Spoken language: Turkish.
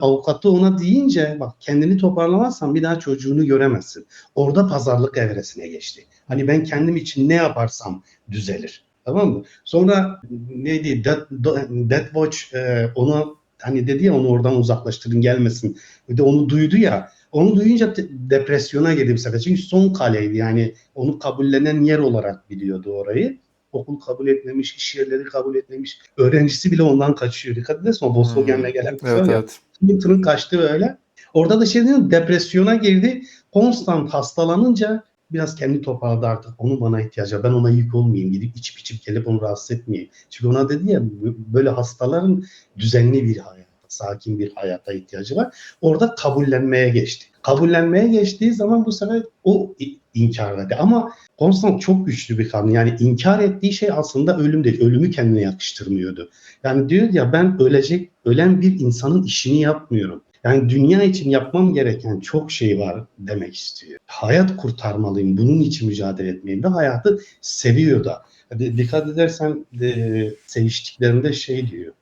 Avukatı ona deyince bak kendini toparlamazsan bir daha çocuğunu göremezsin. Orada pazarlık evresine geçti. Hani ben kendim için ne yaparsam düzelir. Tamam mı? Sonra neydi? Death, Death Watch e, onu hani dedi ya onu oradan uzaklaştırın gelmesin. Bir de onu duydu ya. Onu duyunca depresyona girdi bir sefer. Çünkü son kaleydi yani onu kabullenen yer olarak biliyordu orayı. Okul kabul etmemiş, iş yerleri kabul etmemiş. Öğrencisi bile ondan kaçıyor. Dikkat edersen o Volkswagen'le Hmm. gelen Evet ya, evet. Twitter'ın kaçtı böyle. Orada da şey diyorum depresyona girdi. Konstant hastalanınca biraz kendi toparladı artık. Onun bana ihtiyacı var. Ben ona yük olmayayım. Gidip içip içip gelip onu rahatsız etmeyeyim. Çünkü ona dedi ya böyle hastaların düzenli bir hayata, sakin bir hayata ihtiyacı var. Orada kabullenmeye geçti. Kabullenmeye geçtiği zaman bu sefer o i- inkar etti. Ama Konstant çok güçlü bir kadın. Yani inkar ettiği şey aslında ölüm değil. Ölümü kendine yakıştırmıyordu. Yani diyor ya ben ölecek, ölen bir insanın işini yapmıyorum. Yani dünya için yapmam gereken çok şey var demek istiyor. Hayat kurtarmalıyım, bunun için mücadele etmeliyim ve hayatı seviyor da. Di- Dikkat edersen e, seviştiklerinde şey diyor.